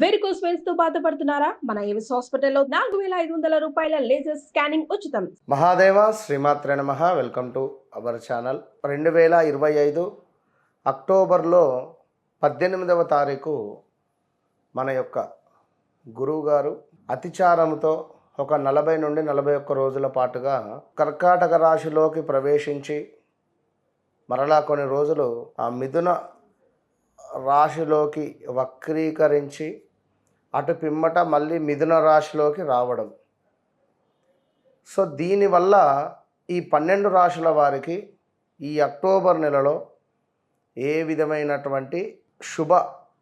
Varicose వెయిన్స్తో బాధపడుతున్నారా? మన Avis హాస్పిటల్లో నాలుగు వేల ఐదు వందల రూపాయల లేజర్ స్కానింగ్ ఉచితం. మహాదేవ శ్రీమాత్రే నమ. Welcome to our channel. రెండు వేల ఇరవై ఐదు అక్టోబర్లో పద్దెనిమిదవ తారీఖు మన యొక్క గురువుగారు అతిచారంతో ఒక నలభై నుండి నలభై ఒక్క రోజుల పాటుగా కర్కాటక రాశిలోకి ప్రవేశించి మరలా కొన్ని రోజులు ఆ మిథున రాశిలోకి వక్రీకరించి అటు పిమ్మట మళ్ళీ మిథున రాశిలోకి రావడం. సో దీనివల్ల ఈ పన్నెండు రాశుల వారికి ఈ అక్టోబర్ నెలలో ఏ విధమైనటువంటి శుభ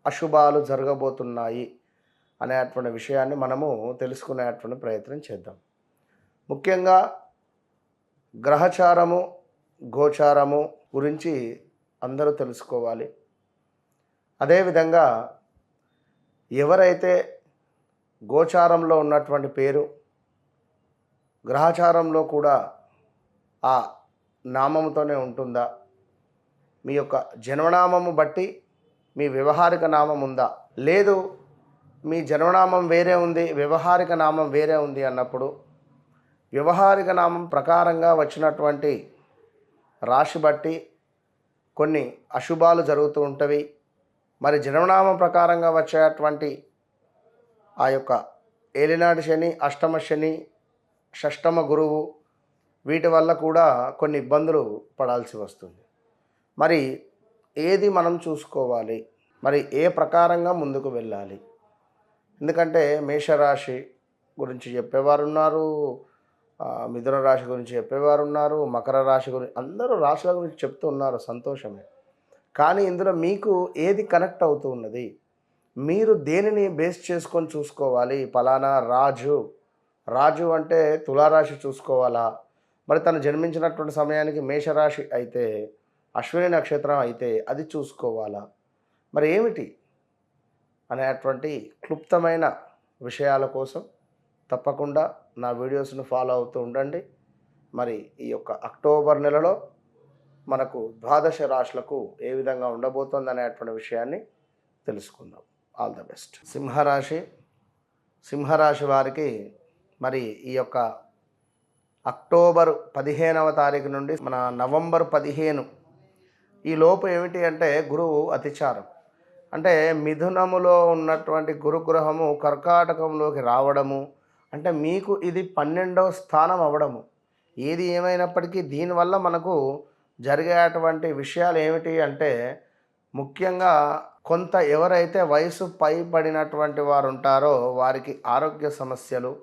అశుభాలు జరగబోతున్నాయి అనేటువంటి విషయాన్ని మనము తెలుసుకునేటువంటి ప్రయత్నం చేద్దాం. ముఖ్యంగా గ్రహచారము గోచారము గురించి అందరూ తెలుసుకోవాలి. అదేవిధంగా ఎవరైతే గోచారంలో ఉన్నటువంటి పేరు గ్రహచారంలో కూడా ఆ నామముతోనే ఉంటుందా? మీ యొక్క జన్మనామము బట్టి మీ వ్యవహారిక నామం ఉందా? లేదు మీ జన్మనామం వేరే ఉంది వ్యవహారిక నామం వేరే ఉంది అన్నప్పుడు వ్యవహారిక నామం ప్రకారంగా వచ్చినటువంటి రాశి బట్టి కొన్ని అశుభాలు జరుగుతూ ఉంటవి. మరి జన్మనామం ప్రకారంగా వచ్చేటువంటి ఆ యొక్క ఏలినాటి శని అష్టమ శని షష్టమ గురువు వీటి వల్ల కూడా కొన్ని ఇబ్బందులు పడాల్సి వస్తుంది. మరి ఏది మనం చూసుకోవాలి? మరి ఏ ప్రకారంగా ముందుకు వెళ్ళాలి? ఎందుకంటే మేషరాశి గురించి చెప్పేవారు ఉన్నారు మిథున రాశి గురించి చెప్పేవారు ఉన్నారు మకర రాశి గురించి అందరూ రాశుల గురించి చెప్తూ ఉన్నారు. సంతోషమే. కానీ ఇందులో మీకు ఏది కనెక్ట్ అవుతూ ఉన్నది? మీరు దేనిని బేస్ చేసుకొని చూసుకోవాలి? ఫలానా రాజు. రాజు అంటే తులారాశి చూసుకోవాలా? మరి తను జన్మించినటువంటి సమయానికి మేషరాశి అయితే అశ్విని నక్షత్రం అయితే అది చూసుకోవాలా? మరి ఏమిటి? అనేటువంటి క్లుప్తమైన విషయాల కోసం తప్పకుండా నా వీడియోస్ను ఫాలో అవుతూ ఉండండి. మరి ఈ యొక్క అక్టోబర్ నెలలో మనకు ద్వాదశ రాశులకు ఏ విధంగా ఉండబోతోంది అనేటువంటి విషయాన్ని తెలుసుకుందాం. ఆల్ ద బెస్ట్ సింహరాశి సింహరాశి వారికి మరి ఈ యొక్క అక్టోబర్ పదిహేనవ తారీఖు నుండి మన నవంబర్ పదిహేను ఈ లోపు ఏమిటి అంటే గురువు అతిచారం. అంటే మిథునములో ఉన్నటువంటి గురుగ్రహము కర్కాటకంలోకి రావడము అంటే మీకు ఇది పన్నెండవ స్థానం అవ్వడము ఏది ఏమైనప్పటికీ దీనివల్ల మనకు జరిగేటువంటి విషయాలు ఏమిటి అంటే ముఖ్యంగా కొంత ఎవరైతే వయసు పైబడినటువంటి వారు ఉంటారో వారికి ఆరోగ్య సమస్యలు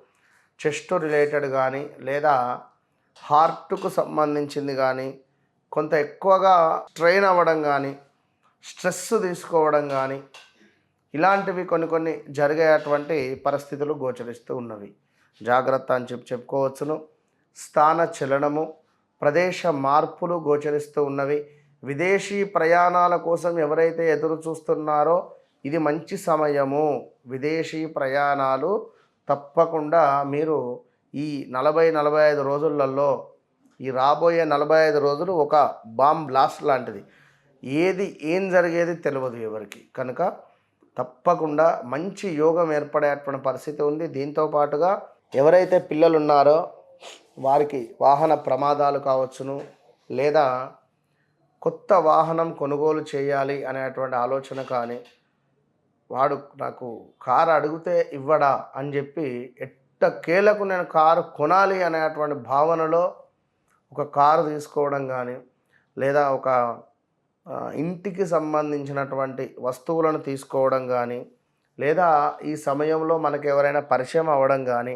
చెస్ట్ రిలేటెడ్ కానీ లేదా హార్ట్కు సంబంధించింది కానీ కొంత ఎక్కువగా స్ట్రెయిన్ అవ్వడం కానీ స్ట్రెస్ తీసుకోవడం కానీ ఇలాంటివి కొన్ని కొన్ని జరిగేటువంటి పరిస్థితులు గోచరిస్తూ ఉన్నవి. జాగ్రత్త అని చెప్పి చెప్పుకోవచ్చును. స్థాన చలనము ప్రదేశ మార్పులు గోచరిస్తూ ఉన్నవి. విదేశీ ప్రయాణాల కోసం ఎవరైతే ఎదురు చూస్తున్నారో ఇది మంచి సమయము. విదేశీ ప్రయాణాలు తప్పకుండా మీరు ఈ నలభై నలభై ఐదు రోజులలో ఈ రాబోయే నలభై ఐదు రోజులు ఒక బాంబ్ బ్లాస్ట్ లాంటిది. ఏది ఏం జరిగేది తెలియదు ఎవరికి. కనుక తప్పకుండా మంచి యోగం ఏర్పడేటువంటి పరిస్థితి ఉంది. దీంతో పాటుగా ఎవరైతే పిల్లలు ఉన్నారో వారికి వాహన ప్రమాదాలు కావచ్చును లేదా కొత్త వాహనం కొనుగోలు చేయాలి అనేటువంటి ఆలోచన కానీ వాడు నాకు కారు అడిగితే ఇవ్వడా అని చెప్పి ఎట్ట కేలకు నేను కారు కొనాలి అనేటువంటి భావనలో ఒక కారు తీసుకోవడం కానీ లేదా ఒక ఇంటికి సంబంధించినటువంటి వస్తువులను తీసుకోవడం కానీ లేదా ఈ సమయంలో మనకు ఎవరైనా పరిచయం అవ్వడం కానీ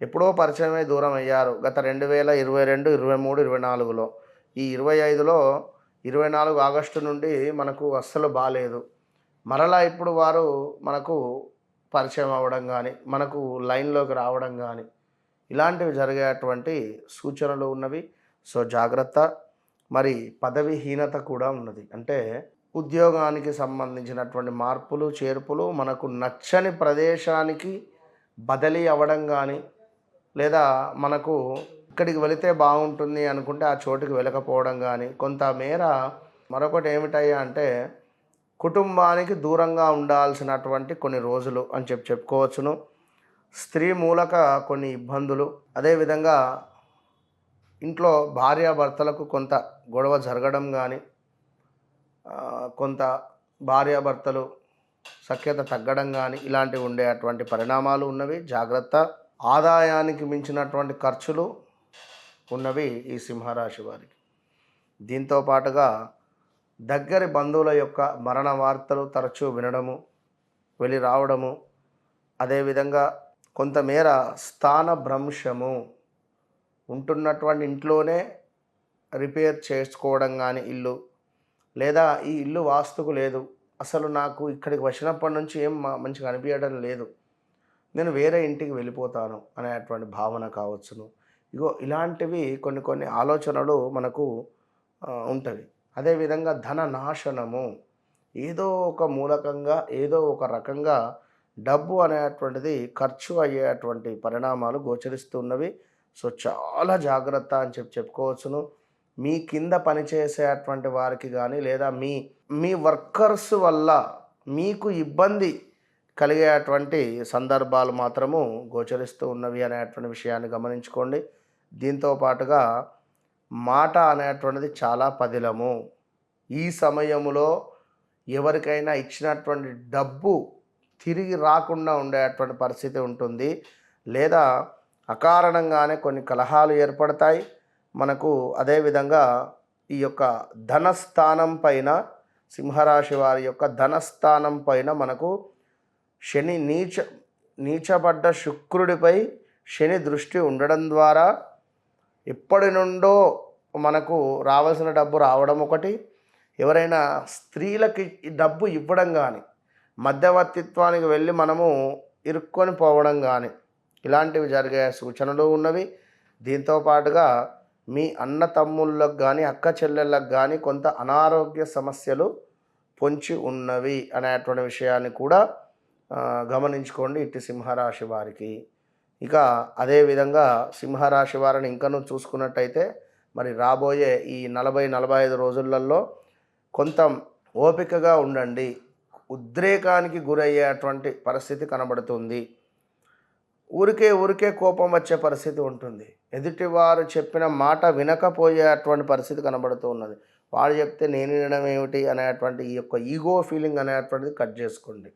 ఎప్పుడో పరిచయమై దూరం అయ్యారు గత రెండు వేల ఇరవై రెండు ఇరవై మూడు ఇరవై నాలుగులో. ఈ ఇరవై ఐదులో ఇరవై నాలుగు ఆగస్టు నుండి మనకు అస్సలు బాగాలేదు మరలా ఇప్పుడు వారు మనకు పరిచయం అవ్వడం కానీ మనకు లైన్లోకి రావడం కానీ ఇలాంటివి జరిగేటువంటి సూచనలు ఉన్నవి. సో జాగ్రత్త. మరి పదవిహీనత కూడా ఉన్నది. అంటే ఉద్యోగానికి సంబంధించినటువంటి మార్పులు చేర్పులు మనకు నచ్చని ప్రదేశానికి బదిలీ అవ్వడం కానీ లేదా మనకు ఇక్కడికి వెళితే బాగుంటుంది అనుకుంటే ఆ చోటుకి వెళ్ళకపోవడం కానీ కొంతమేర మరొకటి ఏమిటయ్యా అంటే కుటుంబానికి దూరంగా ఉండాల్సినటువంటి కొన్ని రోజులు అని చెప్పి చెప్పుకోవచ్చును. స్త్రీ మూలక కొన్ని ఇబ్బందులు అదేవిధంగా ఇంట్లో భార్యాభర్తలకు కొంత గొడవ జరగడం కానీ కొంత భార్యాభర్తలు సఖ్యత తగ్గడం కానీ ఇలాంటివి ఉండేటువంటి పరిణామాలు ఉన్నవి. జాగ్రత్త. ఆదాయానికి మించినటువంటి ఖర్చులు ఉన్నవి ఈ సింహరాశి వారికి. దీంతో పాటుగా దగ్గరి బంధువుల యొక్క మరణ వార్తలు తరచూ వినడము వెళ్ళి రావడము అదేవిధంగా కొంతమేర స్థాన భ్రంశము ఉంటున్నటువంటి ఇంట్లోనే రిపేర్ చేసుకోవడం కానీ ఇల్లు లేదా ఈ ఇల్లు వాస్తుకు లేదు. అసలు నాకు ఇక్కడికి వచ్చినప్పటి నుంచి ఏం మంచిగా అనిపించడం లేదు. నేను వేరే ఇంటికి వెళ్ళిపోతాను అనేటువంటి భావన కావచ్చును. ఇగో ఇలాంటివి కొన్ని కొన్ని ఆలోచనలు మనకు ఉంటుంది. అదేవిధంగా ధన నాశనము. ఏదో ఒక మూలకంగా ఏదో ఒక రకంగా డబ్బు అనేటువంటిది ఖర్చు అయ్యేటువంటి పరిణామాలు గోచరిస్తున్నవి. సో చాలా జాగ్రత్త అని చెప్పి చెప్పుకోవచ్చును. మీ కింద పనిచేసేటువంటి వారికి కానీ లేదా మీ మీ వర్కర్స్ వల్ల మీకు ఇబ్బంది కలిగేటువంటి సందర్భాలు మాత్రము గోచరిస్తూ ఉన్నవి అనేటువంటి విషయాన్ని గమనించుకోండి. దీంతో పాటుగా మాట అనేటువంటిది చాలా పదిలము. ఈ సమయములో ఎవరికైనా ఇచ్చినటువంటి డబ్బు తిరిగి రాకుండా ఉండేటువంటి పరిస్థితి ఉంటుంది. లేదా అకారణంగానే కొన్ని కలహాలు ఏర్పడతాయి. మనకు అదేవిధంగా ఈ యొక్క ధనస్థానం పైన సింహరాశి వారి యొక్క ధనస్థానం పైన మనకు శని నీచ నీచబడ్డ శుక్రుడిపై శని దృష్టి ఉండడం ద్వారా ఎప్పటి నుండో మనకు రావాల్సిన డబ్బు రావడం ఒకటి. ఎవరైనా స్త్రీలకి డబ్బు ఇవ్వడం కానీ మధ్యవర్తిత్వానికి వెళ్ళి మనము ఇరుక్కొని పోవడం కానీ ఇలాంటివి జరిగే సూచనలు ఉన్నవి. దీంతో పాటుగా మీ అన్న తమ్ముళ్ళకు కానీ అక్క చెల్లెళ్ళకు కానీ కొంత అనారోగ్య సమస్యలు పొంచి ఉన్నవి అనేటువంటి విషయాన్ని కూడా గమనించుకోండి ఇట్టి సింహరాశి వారికి. ఇక అదేవిధంగా సింహరాశి వారిని ఇంకనూ చూసుకున్నట్టయితే మరి రాబోయే ఈ నలభై నలభై ఐదు రోజులలో కొంత ఓపికగా ఉండండి. ఉద్రేకానికి గురయ్యేటువంటి పరిస్థితి కనబడుతుంది. ఊరికే ఊరికే కోపం వచ్చే పరిస్థితి ఉంటుంది. ఎదుటివారు చెప్పిన మాట వినకపోయేటువంటి పరిస్థితి కనబడుతూ ఉన్నది. వాడు చెప్తే నేను వినడం ఏమిటి అనేటువంటి ఈ యొక్క ఈగో ఫీలింగ్ అనేటువంటిది కట్ చేసుకోండి.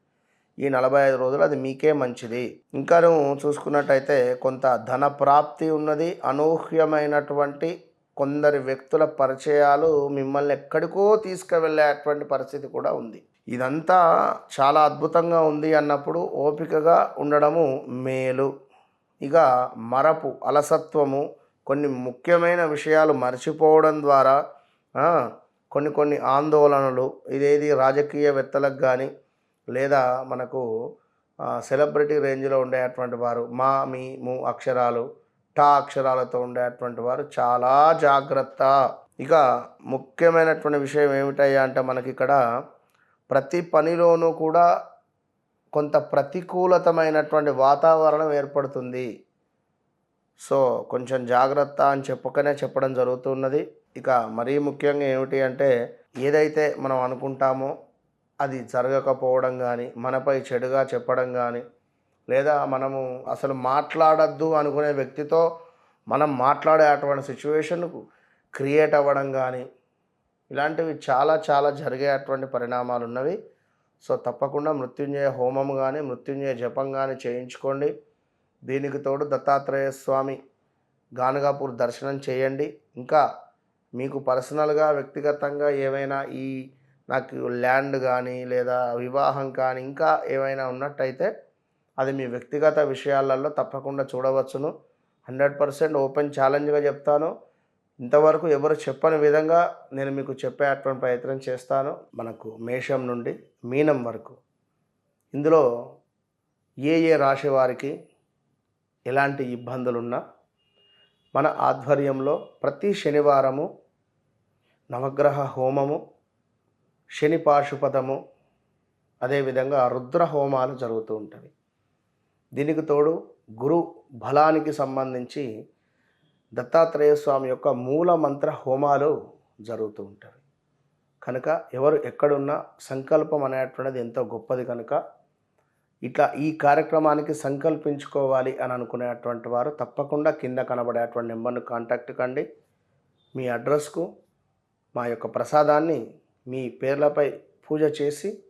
ఈ నలభై ఐదు రోజులు అది మీకే మంచిది. ఇంకాను చూసుకున్నట్టయితే కొంత ధన ప్రాప్తి ఉన్నది అనూహ్యమైనటువంటి కొందరి వ్యక్తుల పరిచయాలు మిమ్మల్ని ఎక్కడికో తీసుకువెళ్ళేటువంటి పరిస్థితి కూడా ఉంది. ఇదంతా చాలా అద్భుతంగా ఉంది అన్నప్పుడు ఓపికగా ఉండడము మేలు. ఇక మరపు అలసత్వము కొన్ని ముఖ్యమైన విషయాలు మర్చిపోవడం ద్వారా కొన్ని కొన్ని ఆందోళనలు ఇదేది రాజకీయవేత్తలకు కానీ లేదా మనకు సెలబ్రిటీ రేంజ్లో ఉండేటువంటి వారు మా మీ ము అక్షరాలు టా అక్షరాలతో ఉండేటువంటి వారు చాలా జాగ్రత్త. ఇక ముఖ్యమైనటువంటి విషయం ఏమిటయ్యా అంటే మనకి ఇక్కడ ప్రతి పనిలోనూ కూడా కొంత ప్రతికూలతమైనటువంటి వాతావరణం ఏర్పడుతుంది. సో కొంచెం జాగ్రత్త అని చెప్పకనే చెప్పడం జరుగుతున్నది. ఇక మరీ ముఖ్యంగా ఏమిటి అంటే ఏదైతే మనం అనుకుంటామో అది జరగకపోవడం కానీ మనపై చెడుగా చెప్పడం కానీ లేదా మనము అసలు మాట్లాడద్దు అనుకునే వ్యక్తితో మనం మాట్లాడే అటువంటి సిచ్యువేషన్కు క్రియేట్ అవ్వడం కానీ ఇలాంటివి చాలా చాలా జరిగేటువంటి పరిణామాలు ఉన్నవి. సో తప్పకుండా మృత్యుంజయ హోమం కానీ మృత్యుంజయ జపం కానీ చేయించుకోండి. దీనికి తోడు దత్తాత్రేయ స్వామి గానగాపూర్ దర్శనం చేయండి. ఇంకా మీకు పర్సనల్గా వ్యక్తిగతంగా ఏవైనా ఈ నాకు ల్యాండ్ కానీ లేదా వివాహం కానీ ఇంకా ఏమైనా ఉన్నట్టయితే అది మీ వ్యక్తిగత విషయాలలో తప్పకుండా చూడవచ్చును. హండ్రెడ్ పర్సెంట్ ఓపెన్ ఛాలెంజ్గా చెప్తాను. ఇంతవరకు ఎవరు చెప్పని విధంగా నేను మీకు చెప్పేటువంటి ప్రయత్నం చేస్తాను. మనకు మేషం నుండి మీనం వరకు. ఇందులో ఏ ఏ రాశి వారికి ఎలాంటి ఇబ్బందులున్నా మన ఆధ్వర్యంలో ప్రతి శనివారము నవగ్రహ హోమము శని పాశుపదము అదేవిధంగా రుద్ర హోమాలు జరుగుతూ ఉంటాయి దీనికి తోడు గురు బలానికి సంబంధించి దత్తాత్రేయ స్వామి యొక్క మూల మంత్ర హోమాలు జరుగుతూ ఉంటాయి కనుక ఎవరు ఎక్కడున్నా సంకల్పం అనేటువంటిది ఎంతో గొప్పది కనుక ఇట్లా ఈ కార్యక్రమానికి సంకల్పించుకోవాలి అని అనుకునేటువంటి వారు తప్పకుండా కింద కనబడేటువంటి నెంబర్ను కాంటాక్ట్ కండి. మీ అడ్రస్కు మా యొక్క ప్రసాదాన్ని మీ పేర్లపై పూజ చేసి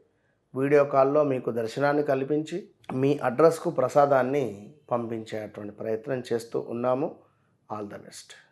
వీడియో కాల్లో మీకు దర్శనాన్ని కల్పించి మీ అడ్రస్కు ప్రసాదాన్ని పంపించేటువంటి ప్రయత్నం చేస్తూ ఉన్నాము. All the best.